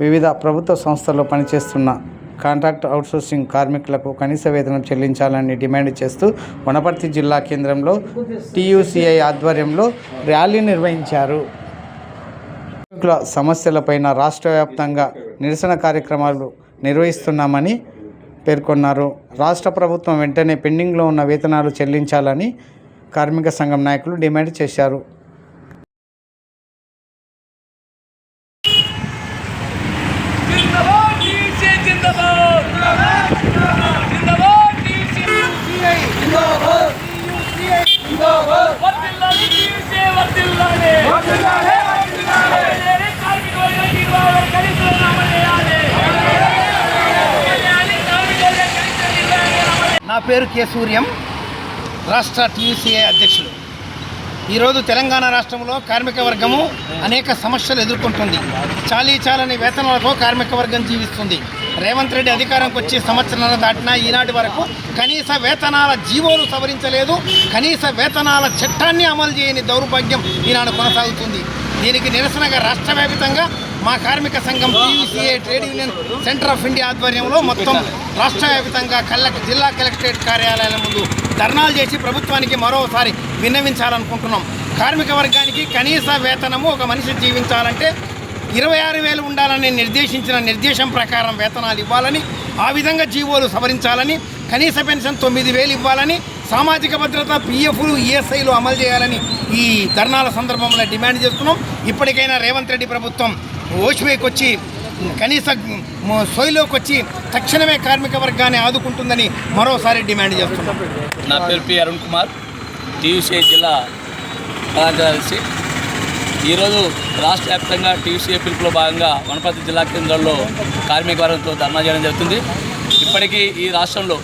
వివిధ ప్రభుత్వ సంస్థల్లో పనిచేస్తున్న కాంట్రాక్ట్ అవుట్సోర్సింగ్ కార్మికులకు కనీస వేతనం చెల్లించాలని డిమాండ్ చేస్తూ వనపర్తి జిల్లా కేంద్రంలో టీయూసీఐ ఆధ్వర్యంలో ర్యాలీ నిర్వహించారు. కార్మికుల సమస్యలపైన రాష్ట్ర వ్యాప్తంగా నిరసన కార్యక్రమాలు నిర్వహిస్తున్నామని పేర్కొన్నారు. రాష్ట్ర ప్రభుత్వం వెంటనే పెండింగ్లో ఉన్న వేతనాలు చెల్లించాలని కార్మిక సంఘం నాయకులు డిమాండ్ చేశారు. పేరు కె సూర్యం రాష్ట్ర టీయూసీఏ అధ్యక్షులు. ఈరోజు తెలంగాణ రాష్ట్రంలో కార్మిక వర్గము అనేక సమస్యలు ఎదుర్కొంటుంది. చాలీ చాలని వేతనాలతో కార్మిక వర్గం జీవిస్తుంది. రేవంత్ రెడ్డి అధికారంకి వచ్చి సంవత్సరాల దాటినా ఈనాటి వరకు కనీస వేతనాల జీవోలు సవరించలేదు. కనీస వేతనాల చట్టాన్ని అమలు చేయని దౌర్భాగ్యం ఈనాడు కొనసాగుతుంది. దీనికి నిరసనగా రాష్ట్ర వ్యాప్తంగా మా కార్మిక సంఘం TUCI trade union centre of India ఆధ్వర్యంలో మొత్తం రాష్ట్ర వ్యాప్తంగా కలెక్ట్ జిల్లా కలెక్టరేట్ కార్యాలయాల ముందు ధర్నాలు చేసి ప్రభుత్వానికి మరోసారి విన్నవించాలనుకుంటున్నాం. కార్మిక వర్గానికి కనీస వేతనము ఒక మనిషి జీవించాలంటే ఇరవై ఆరు వేలు ఉండాలని నిర్దేశించిన నిర్దేశం ప్రకారం వేతనాలు ఇవ్వాలని ఆ విధంగా జీవోలు సవరించాలని కనీస పెన్షన్ తొమ్మిది వేలు ఇవ్వాలని సామాజిక భద్రత పిఎఫ్లు ఈఎస్ఐలు అమలు చేయాలని ఈ ధర్నాల సందర్భంలో డిమాండ్ చేస్తున్నాం. ఇప్పటికైనా రేవంత్ రెడ్డి ప్రభుత్వం ఓష్వేకి వచ్చి కనీస సోయిలోకి వచ్చి తక్షణమే కార్మిక వర్గాన్ని ఆదుకుంటుందని మరోసారి డిమాండ్ చేస్తున్నాం. నా పేరు పి అరుణ్ కుమార్ టీయూసీఐ జిల్లా కార్యదర్శి ఈరోజు రాష్ట్ర వ్యాప్తంగా టీసీఏ పిలుపులో భాగంగా వనపర్తి జిల్లా కేంద్రంలో కార్మిక వర్గంతో ధర్నా చేయడం జరుగుతుంది. ఇప్పటికీ ఈ రాష్ట్రంలో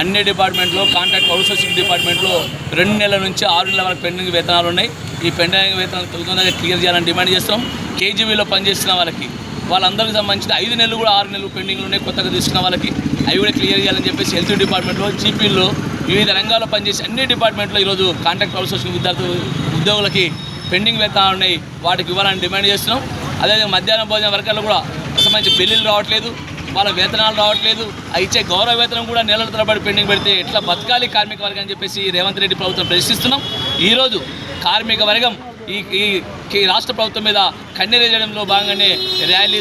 అన్ని డిపార్ట్మెంట్లో కాంట్రాక్ట్ అవుట్సోర్సింగ్ డిపార్ట్మెంట్లో రెండు నెలల నుంచి ఆరు నెలల వరకు పెండింగ్ వేతనాలు ఉన్నాయి. ఈ పెండింగ్ వేతనాలు తొలగిందని క్లియర్ చేయాలని డిమాండ్ చేస్తున్నాం. కేజీబీలో పనిచేస్తున్న వాళ్ళకి వాళ్ళందరికీ సంబంధించిన ఐదు నెలలు కూడా ఆరు నెలలు పెండింగ్లు ఉన్నాయి కొత్తగా తీసుకున్న వాళ్ళకి. అవి కూడా క్లియర్ చేయాలని చెప్పేసి హెల్త్ డిపార్ట్మెంట్లో జీపీల్లో వివిధ రంగాల్లో పనిచేసే అన్ని డిపార్ట్మెంట్లో ఈరోజు కాంట్రాక్ట్ అవుట్సోర్సింగ్ విద్యార్థులు ఉద్యోగులకి పెండింగ్ వెళ్తా ఉన్నాయి వాటికి ఇవ్వాలని డిమాండ్ చేస్తున్నాం. అదేవిధంగా మధ్యాహ్నం భోజన వర్గాలు కూడా సంబంధించి బిల్లులు రావట్లేదు వాళ్ళ వేతనాలు రావట్లేదు. ఇచ్చే గౌరవ వేతనం కూడా నెలల తరబడి పెండింగ్ పెడితే ఎట్లా బతకాలి కార్మిక వర్గం అని చెప్పేసి రేవంత్ రెడ్డి ప్రభుత్వం ప్రశ్నిస్తున్నాం. ఈరోజు కార్మిక వర్గం ఈ ఈ రాష్ట్ర ప్రభుత్వం మీద కన్నెరేయడంలో భాగంగానే ర్యాలీ